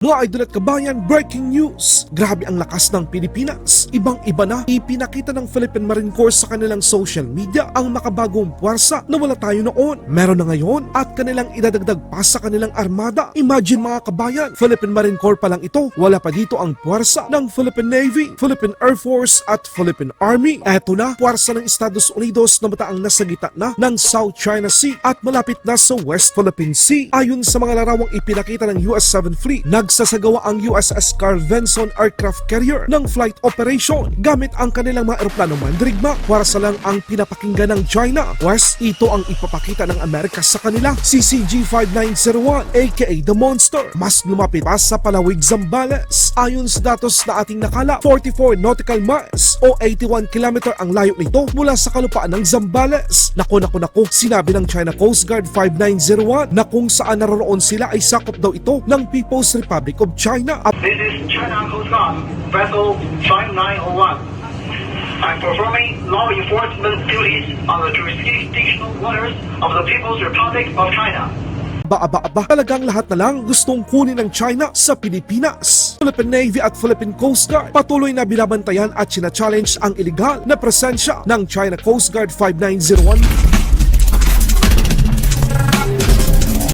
Mga idol at kabayan, breaking news! Grabe ang lakas ng Pilipinas. Ibang-iba na, ipinakita ng Philippine Marine Corps sa kanilang social media ang makabagong puwersa na wala tayo noon. Meron na ngayon at kanilang idadagdag pa sa kanilang armada. Imagine mga kabayan, Philippine Marine Corps pa lang ito. Wala pa dito ang puwersa ng Philippine Navy, Philippine Air Force at Philippine Army. Eto na, puwersa ng Estados Unidos na mataang nasa gitna na ng South China Sea at malapit na sa West Philippine Sea. Ayon sa mga larawang ipinakita ng US 7 Fleet, nagsasagawa ang USS Carl Vinson Aircraft Carrier ng flight operation gamit ang kanilang mga eroplano mandirigma para sa lang ang pinapakinggan ng China. West, ito ang ipapakita ng Amerika sa kanila. CCG-5901 aka The Monster, mas lumapit pa sa Palawig, Zambales. Ayon sa datos na ating nakala, 44 nautical miles o 81 kilometer ang layo nito mula sa kalupaan ng Zambales. Naku naku naku, sinabi ng China Coast Guard 5901 na kung saan naroroon sila ay sakop daw ito ng People's Republic of China This is China Coast Guard Vessel 5901. I'm performing law enforcement duties on the jurisdictional waters of the People's Republic of China. Aba-aba-aba talagang lahat na lang gustong kunin ng China sa Pilipinas. Philippine Navy at Philippine Coast Guard patuloy na binabantayan at sina-challenge ang illegal na presensya ng China Coast Guard 5901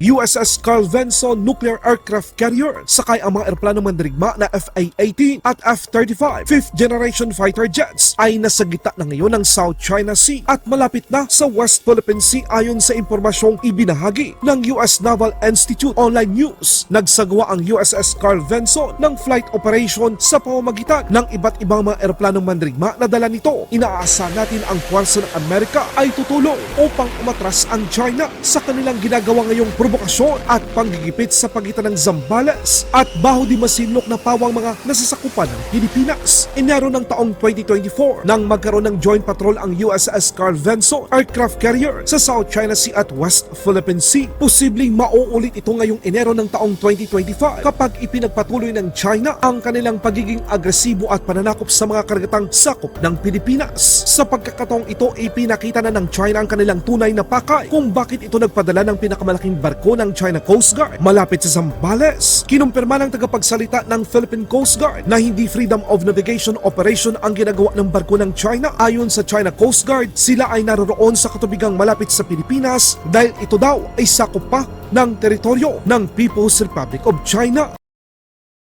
USS Carl Vinson Nuclear Aircraft Carrier sakay ang mga eroplano mandirigma na FA-18 at F-35 5th generation fighter jets ay nasa gitna na ngayon ng South China Sea at malapit na sa West Philippine Sea ayon sa impormasyong ibinahagi ng US Naval Institute Online News. Nagsagawa ang USS Carl Vinson ng flight operation sa pamamagitan ng iba't ibang mga eroplanong mandirigma na dala nito. Inaasa natin ang puwersa ng Amerika ay tutulong upang umatras ang China sa kanilang ginagawa ngayong provokasyon at panggigipit sa pagitan ng Zambales at Baho di Masinloc na pawang mga nasasakupan ng Pilipinas. Enero ng taong 2024 nang magkaroon ng joint patrol ang USS Carl Vinson aircraft carrier sa South China Sea at West Philippine Sea. Posibleng mauulit ito ngayong Enero ng taong 2025 kapag ipinagpatuloy ng China ang kanilang pagiging agresibo at pananakop sa mga karagatang sakop ng Pilipinas. Sa pagkakataong ito, ipinakita na ng China ang kanilang tunay na pakay kung bakit ito nagpadala ng pinakamalaking barko ng China Coast Guard malapit sa Zambales. Kinumpirma ng tagapagsalita ng Philippine Coast Guard na hindi freedom of navigation operation ang ginagawa ng barko ng China. Ayon sa China Coast Guard, sila ay naroroon sa katubigang malapit sa Pilipinas dahil ito daw ay sakop pa ng teritoryo ng People's Republic of China.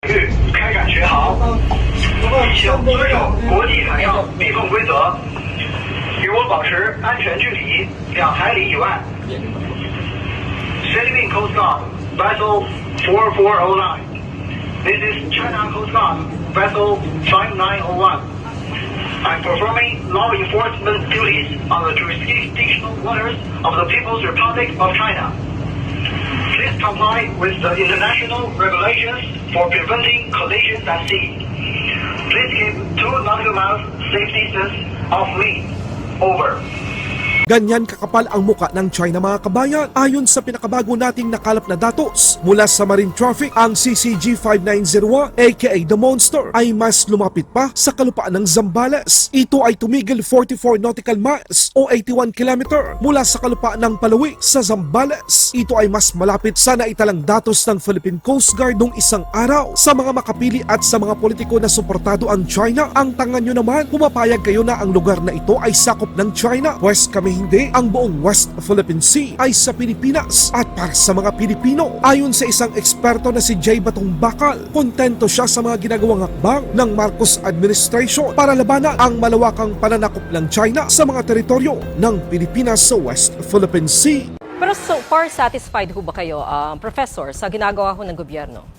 预开展巡航，请遵守国际海洋密封规则，与我保持安全距离两海里以外。 Philippine Coast Guard Vessel 4409. This is China Coast Guard Vessel 5901. I'm performing law enforcement duties on the jurisdictional waters of the People's Republic of China. Please comply with the international regulations for preventing collisions at sea. Please keep two nautical miles safe distance of me. Over. Ganyan kakapal ang muka ng China mga kabayan. Ayon sa pinakabago nating nakalap na datos mula sa Marine Traffic, ang CCG-5901 aka The Monster ay mas lumapit pa sa kalupaan ng Zambales. Ito ay tumigil 44 nautical miles o 81 kilometer mula sa kalupaan ng Palawi sa Zambales. Ito ay mas malapit sa naitalang datos ng Philippine Coast Guard noong isang araw. Sa mga makapili at sa mga politiko na suportado ang China, ang tangan nyo naman, pumapayag kayo na ang lugar na ito ay sakop ng China. Pwes kami hindi, ang buong West Philippine Sea ay sa Pilipinas at para sa mga Pilipino. Ayon sa isang eksperto na si Jay Batong Bakal, kontento siya sa mga ginagawang hakbang ng Marcos administration para labanan ang malawakang pananakop ng China sa mga teritoryo ng Pilipinas sa West Philippine Sea. Pero so far, satisfied ho ba kayo, um, Professor, sa ginagawa ho ng gobyerno?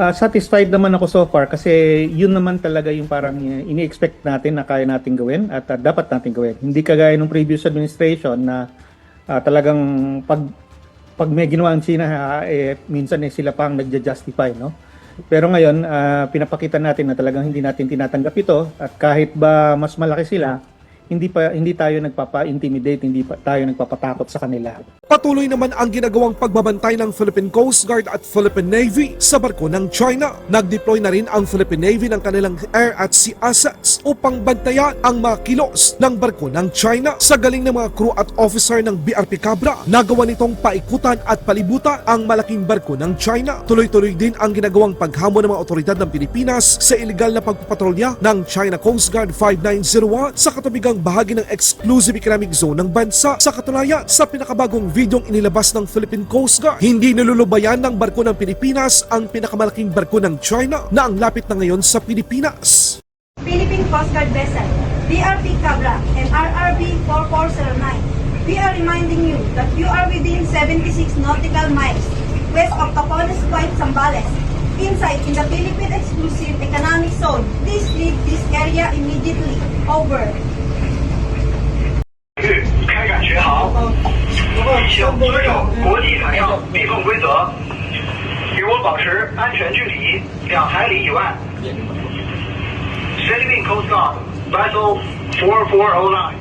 Ah, satisfied naman ako so far kasi yun naman talaga yung parang uh, ini-expect natin na kaya natin gawin at uh, dapat natin gawin. Hindi kagaya ng previous administration na ah, talagang pag pag may ginawa ang China ah, eh, minsan eh, sila pang nagja-justify no. Pero ngayon ah, pinapakita natin na talagang hindi natin tinatanggap ito at kahit ba mas malaki sila hindi pa hindi tayo nagpapa-intimidate, hindi pa tayo nagpapatakot sa kanila. Patuloy naman ang ginagawang pagbabantay ng Philippine Coast Guard at Philippine Navy sa barko ng China. Nag-deploy na rin ang Philippine Navy ng kanilang air at sea assets upang bantayan ang mga kilos ng barko ng China. Sa galing ng mga crew at officer ng BRP Cabra, nagawa nitong paikutan at palibutan ang malaking barko ng China. Tuloy-tuloy din ang ginagawang paghamon ng mga otoridad ng Pilipinas sa iligal na pagpapatrolya ng China Coast Guard 5901 sa katubigang bahagi ng exclusive economic zone ng bansa. Sa katunayan, sa pinakabagong videong inilabas ng Philippine Coast Guard, hindi nilulubayan ng barko ng Pilipinas ang pinakamalaking barko ng China na ang lapit na ngayon sa Pilipinas. Philippine Coast Guard vessel, BRP Cabra, and RRB 4409. We are reminding you that you are within 76 nautical miles west of Capones Point, Zambales, inside in the Philippine Exclusive Economic Zone. Please leave this area immediately. Over. 请遵守国际海洋密封规则，与我保持安全距离两海里以外。Philippine Coast Guard Vessel 4409.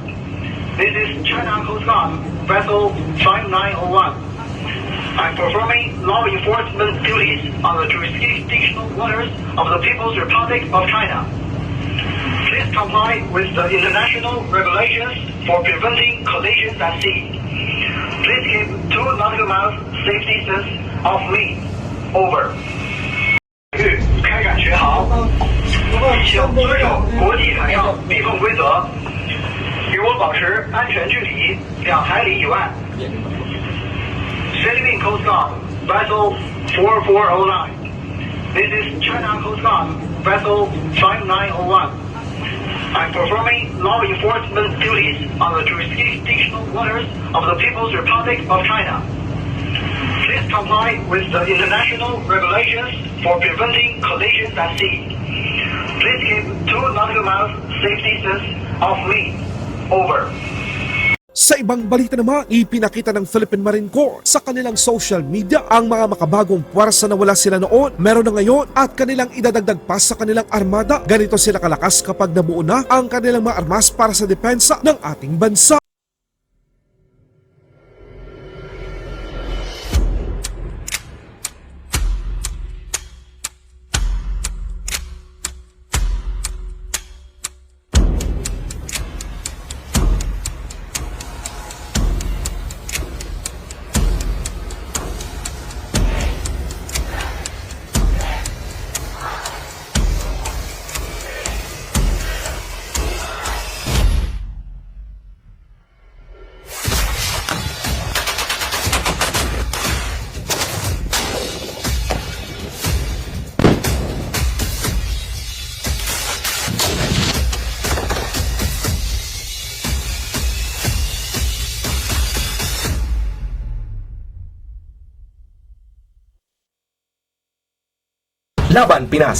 This is China Coast Guard Vessel 5901. I'm performing law enforcement duties on the jurisdictional waters of the People's Republic of China. Please comply with the international regulations for preventing collisions at sea. Please keep two nautical miles safe distance of me. Over. 预开展巡航，请遵守国际海洋密封规则，与我保持安全距离两海里以外。Philippine Coast Guard Vessel 4409. This is China Coast Guard Vessel 5901. I'm performing law enforcement duties on the jurisdictional waters of the People's Republic of China. Please comply with the international regulations for preventing collisions at sea. Please keep two nautical miles safe distance of me. Over. Sa ibang balita naman, ipinakita ng Philippine Marine Corps sa kanilang social media ang mga makabagong puwersa na wala sila noon, meron na ngayon at kanilang idadagdag pa sa kanilang armada. Ganito sila kalakas kapag nabuo na ang kanilang mga armas para sa depensa ng ating bansa. Laban Pinas